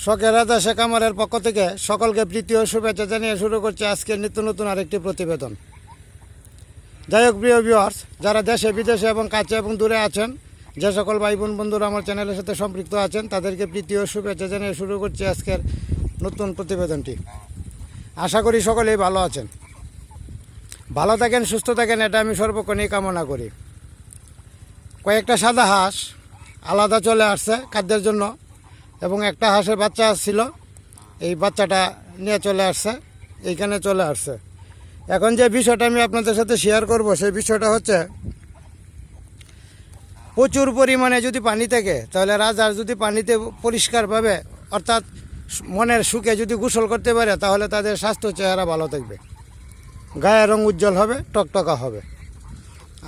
শখেরা দেশে কামারের পক্ষ থেকে সকলকে প্রীতি ও শুভেচ্ছা জানিয়ে শুরু করছে আজকের নিত্য নতুন আরেকটি প্রতিবেদন। যাই হোক, প্রিয় ভিউয়ার্স যারা দেশে, বিদেশে এবং কাছে এবং দূরে আছেন, যে সকল ভাই বোন বন্ধুরা আমার চ্যানেলের সাথে সম্পৃক্ত আছেন, তাদেরকে প্রীতি ও শুভেচ্ছা জানিয়ে শুরু করছি আজকের নতুন প্রতিবেদনটি। আশা করি সকলেই ভালো আছেন। ভালো থাকেন, সুস্থ থাকেন, এটা আমি সর্বক্ষণই কামনা করি। কয়েকটা সাদা হাঁস আলাদা চলে আসছে খাদ্যের জন্য। এবং একটা হাঁসের বাচ্চা ছিল। এই বাচ্চাটা নিয়ে চলে আসছে, এইখানে চলে আসছে। এখন যে বিষয়টা আমি আপনাদের সাথে শেয়ার করব, সেই বিষয়টা হচ্ছে, প্রচুর পরিমাণে যদি পানি থাকে, তাহলে রাজার যদি পানিতে পরিষ্কারভাবে, অর্থাৎ মনের সুখে যদি গোসল করতে পারে, তাহলে তাদের স্বাস্থ্য চেহারা ভালো থাকবে। গায়ের রং উজ্জ্বল হবে, টকটকা হবে।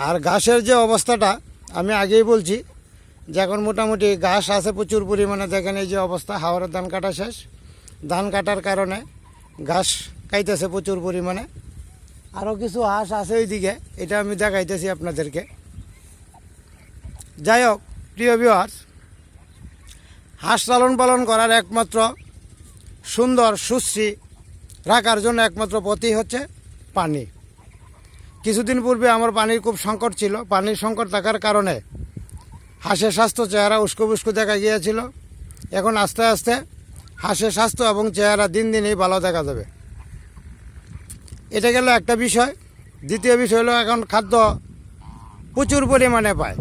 আর ঘাসের যে অবস্থাটা, আমি আগেই বলছি যে এখন মোটামুটি ঘাস আছে প্রচুর পরিমাণে, দেখেন এই যে অবস্থা, হাওড়ের ধান কাটা শেষ। ধান কাটার কারণে ঘাস খাইতেছে প্রচুর পরিমাণে। আরও কিছু হাঁস আছে ওইদিকে, এটা আমি দেখাইতেছি আপনাদেরকে। যাই হোক, প্রিয় ভিউয়ার্স হাঁস লালন পালন করার একমাত্র সুন্দর সুশ্রী রাখার জন্য একমাত্র পথই হচ্ছে পানি। কিছুদিন পূর্বে আমার পানির খুব সংকট ছিল। পানির সংকট থাকার কারণে হাঁসের স্বাস্থ্য, চেহারা উস্কো বুস্কো দেখা গিয়েছিল। এখন আস্তে আস্তে হাঁসের স্বাস্থ্য এবং চেহারা দিন দিনই ভালো দেখা যাবে। এটা গেল একটা বিষয়। দ্বিতীয় বিষয় হলো এখন খাদ্য প্রচুর পরিমাণে পায়।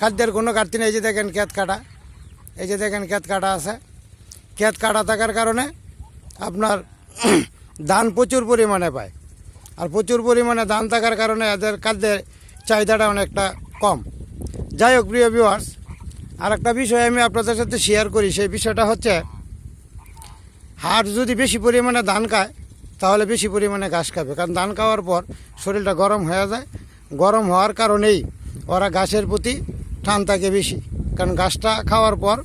খাদ্যের কোনো ঘাটতি নেই। এই যে দেখেন ক্ষেত কাটা। এই যে দেখেন ক্ষেত কাটা আছে। ক্ষেত কাটা থাকার কারণে আপনার ধান প্রচুর পরিমাণে পায়। আর প্রচুর পরিমাণে ধান থাকার কারণে এদের খাদ্যের চাহিদাটা অনেকটা কম। যাই হোক, প্রিয় ভিউয়ার্স আর একটা বিষয় আমি আপনাদের সাথে শেয়ার করি। সেই বিষয়টা হচ্ছে হাট যদি বেশি পরিমাণে ধান খায়, তাহলে বেশি পরিমাণে ঘাস খাবে। কারণ ধান খাওয়ার পর শরীরটা গরম হয়ে যায়। গরম হওয়ার কারণেই ওরা ঘাসের প্রতি টান থাকে বেশি। কারণ ঘাসটা খাওয়ার পর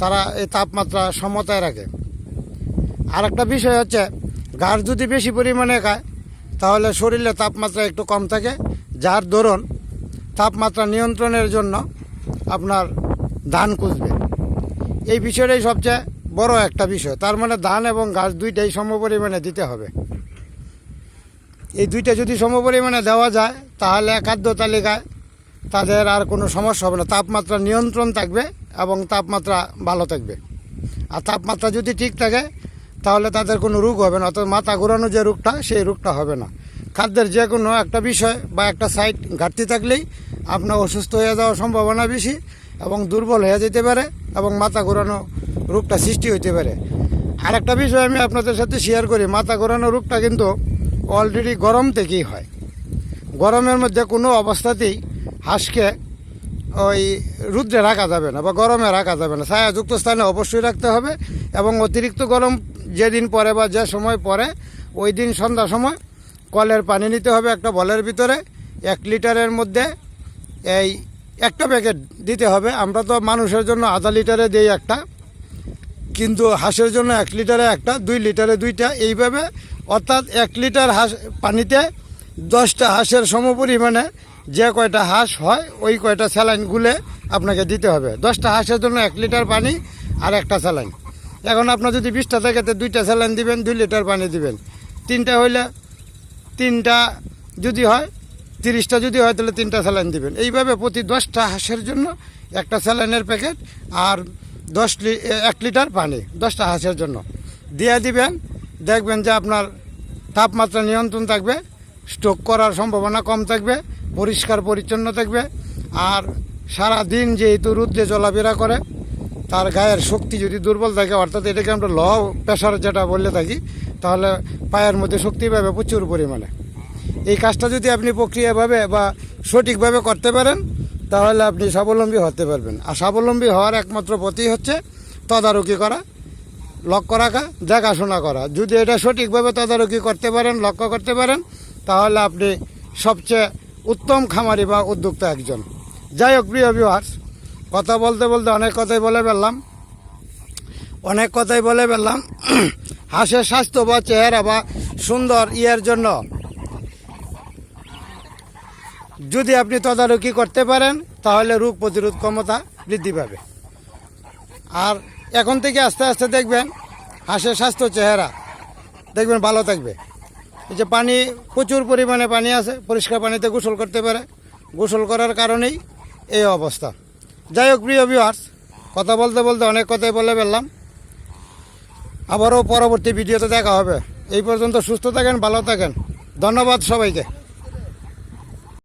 তারা এই তাপমাত্রা সমতায় রাখে। আর একটা বিষয় হচ্ছে, ঘাস যদি বেশি পরিমাণে খায়, তাহলে শরীরে তাপমাত্রা একটু কম থাকে। যার দরুন তাপমাত্রা নিয়ন্ত্রণের জন্য আপনার ধান কুচবে এই বিষয়টাই সবচেয়ে বড় একটা বিষয়। তার মানে ধান এবং গাছ দুইটাই সম পরিমাণে দিতে হবে। এই দুইটা যদি সম পরিমাণে দেওয়া যায়, তাহলে খাদ্য তালিকায় তাদের আর কোনো সমস্যা হবে না। তাপমাত্রা নিয়ন্ত্রণ থাকবে এবং তাপমাত্রা ভালো থাকবে। আর তাপমাত্রা যদি ঠিক থাকে, তাহলে তাদের কোনো রোগ হবে না। অর্থাৎ মাথা ঘোরানো যে রোগটা, সেই রোগটা হবে না। খাদ্যের যে কোনো একটা বিষয় বা একটা সাইড ঘাটতি থাকলেই আপনার অসুস্থ হয়ে যাওয়ার সম্ভাবনা বেশি এবং দুর্বল হয়ে যেতে পারে এবং মাথা ঘোরানো রোগটা সৃষ্টি হইতে পারে। আর একটা বিষয় আমি আপনাদের সাথে শেয়ার করি, মাথা ঘোরানো রোগটা কিন্তু অলরেডি গরম থেকেই হয়। গরমের মধ্যে কোনো অবস্থাতেই হাঁসকে ওই রুদ্রে রাখা যাবে না বা গরমে রাখা যাবে না। ছায়াযুক্ত স্থানে অবশ্যই রাখতে হবে এবং অতিরিক্ত গরম যেদিন পরে বা যে সময় পরে, ওই দিন সন্ধ্যা সময় কলের পানি নিতে হবে একটা বলের ভিতরে, এক লিটারের মধ্যে এই একটা প্যাকেট দিতে হবে। আমরা তো মানুষের জন্য আধা লিটারে দিই একটা, কিন্তু হাঁসের জন্য এক লিটারে একটা, দুই লিটারে দুইটা। এইভাবে অর্থাৎ এক লিটার হাঁস পানিতে দশটা হাঁসের সমপরিমাণে যে কয়টা হাঁস হয়, ওই কয়টা স্যালাইন গুলে আপনাকে দিতে হবে। দশটা হাঁসের জন্য এক লিটার পানি আর একটা স্যালাইন। এখন আপনার যদি বিশটা থাকে তো দুইটা স্যালাইন দিবেন, দুই লিটার পানি দিবেন। তিনটা হইলে তিনটা যদি হয় তিরিশটা যদি হয় তাহলে তিনটা স্যালাইন দিবেন। এইভাবে প্রতি দশটা হাঁসের জন্য একটা স্যালাইনের প্যাকেট আর দশ লি এক লিটার পানি, দশটা হাঁসের জন্য। দিয়ে দিবেন, দেখবেন যে আপনার তাপমাত্রা নিয়ন্ত্রণ থাকবে স্ট্রোক করার সম্ভাবনা কম থাকবে, পরিষ্কার পরিচ্ছন্ন থাকবে, আর সারা দিন যেহেতু রুদ্রে চলাফেরা করে, তার গায়ের শক্তি যদি দুর্বল থাকে, অর্থাৎ এটাকে আমরা ল প্রেশার যেটা বললে থাকি, তাহলে পায়ের মধ্যে শক্তি পাবে প্রচুর পরিমাণে। এই কাজটা যদি আপনি প্রক্রিয়াভাবে বা সঠিকভাবে করতে পারেন, তাহলে আপনি স্বাবলম্বী হতে পারবেন। আর স্বাবলম্বী হওয়ার একমাত্র পথই হচ্ছে তদারকি করা, লক্ষ্য রাখা, দেখাশোনা করা। যদি এটা সঠিকভাবে তদারকি করতে পারেন, লক্ষ্য করতে পারেন, তাহলে আপনি সবচেয়ে উত্তম খামারি বা উদ্যোক্তা একজন। যাই হোক, প্রিয় ভিউয়ার্স কথা বলতে বলতে অনেক কথাই বলে ফেললাম। অনেক কথাই বলে ফেললাম। হাঁসের স্বাস্থ্য বা চেহারা বা সুন্দর ইয়ের জন্য যদি আপনি তদারকি করতে পারেন, তাহলে রোগ প্রতিরোধ ক্ষমতা বৃদ্ধি পাবে। আর এখন থেকে আস্তে আস্তে দেখবেন, হাঁসের স্বাস্থ্য চেহারা দেখবেন ভালো থাকবে। এই যে পানি, প্রচুর পরিমাণে পানি আছে, পরিষ্কার পানিতে গোসল করতে পারে। গোসল করার কারণেই এই অবস্থা। যাই হোক, প্রিয় ভিউয়ার্স কথা বলতে বলতে অনেক কথাই বলে ফেললাম। আবারও পরবর্তী ভিডিওতে দেখা হবে। এই পর্যন্ত সুস্থ থাকেন, ভালো থাকেন। ধন্যবাদ সবাইকে।